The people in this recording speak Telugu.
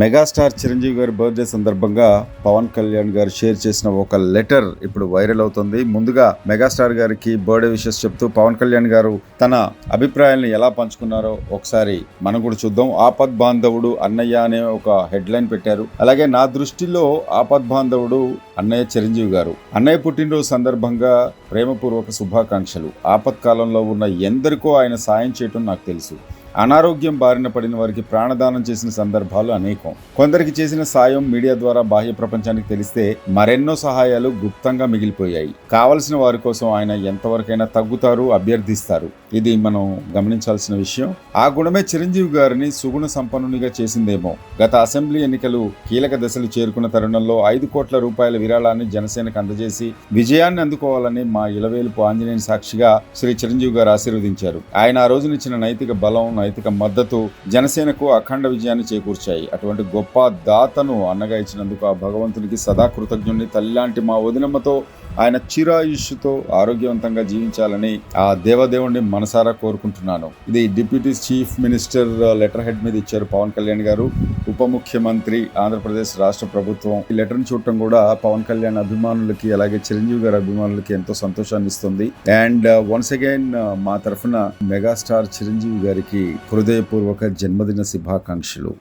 మెగాస్టార్ చిరంజీవి గారి బర్త్డే సందర్భంగా పవన్ కళ్యాణ్ గారు షేర్ చేసిన ఒక లెటర్ ఇప్పుడు వైరల్ అవుతుంది. ముందుగా మెగాస్టార్ గారికి బర్త్డే విషెస్ చెప్తూ పవన్ కళ్యాణ్ గారు తన అభిప్రాయాలను ఎలా పంచుకున్నారో ఒకసారి మనం కూడా చూద్దాం. ఆపద్ బాంధవుడు అన్నయ్య అనే ఒక హెడ్ లైన్ పెట్టారు. అలాగే నా దృష్టిలో ఆపద్ బాంధవుడు అన్నయ్య చిరంజీవి గారు. అన్నయ్య పుట్టినరోజు సందర్భంగా ప్రేమపూర్వక శుభాకాంక్షలు. ఆపత్కాలంలో ఉన్న ఎందరికో ఆయన సాయం చేయటం నాకు తెలుసు. అనారోగ్యం బారిన పడిన వారికి ప్రాణదానం చేసిన సందర్భాలు అనేకం. కొందరికి చేసిన సాయం మీడియా ద్వారా బాహ్య ప్రపంచానికి తెలిస్తే మరెన్నో సహాయాలు గుప్తంగా మిగిలిపోయాయి. కావలసిన వారి కోసం ఆయన ఎంతవరకైనా తగ్గుతారు అభ్యర్థిస్తారు. ఇది మనం గమనించాల్సిన విషయం. ఆ గుణమే చిరంజీవి గారిని సుగుణ సంపన్నునిగా చేసిందేమో. గత అసెంబ్లీ ఎన్నికలు కీలక దశలు చేరుకున్న తరుణంలో ఐదు కోట్ల రూపాయల విరాళాన్ని జనసేనకు అందజేసి విజయాన్ని అందుకోవాలని మా ఇలవేలుపు ఆంజనేయుని సాక్షిగా శ్రీ చిరంజీవి గారు ఆశీర్వదించారు. ఆయన ఆ రోజునిచ్చిన నైతిక బలం నైతిక మద్దతు జనసేనకు అఖండ విజయాన్ని చేకూర్చాయి. అటువంటి గొప్ప దాతను అన్నగా ఇచ్చినందుకు ఆ భగవంతునికి సదా కృతజ్ఞుని తల్లిలాంటి మా వదినమ్మతో ఆయన చిరాయుష్తో ఆరోగ్యవంతంగా జీవించాలని ఆ దేవదేవుణ్ణి మనసారా కోరుకుంటున్నాను. ఇది deputy chief minister letter head మీద ఇచ్చారు పవన్ కళ్యాణ్ గారు. ఉప ముఖ్యమంత్రి ఆంధ్రప్రదేశ్ రాష్ట్ర ప్రభుత్వం. ఈ లెటర్ని చూడటం కూడా పవన్ కళ్యాణ్ అభిమానులకి అలాగే చిరంజీవి గారి అభిమానులకి ఎంతో సంతోషాన్ని ఇస్తుంది. And uh, once again uh, మా తరఫున మెగాస్టార్ చిరంజీవి గారికి హృదయపూర్వక జన్మదిన శుభాకాంక్షలు.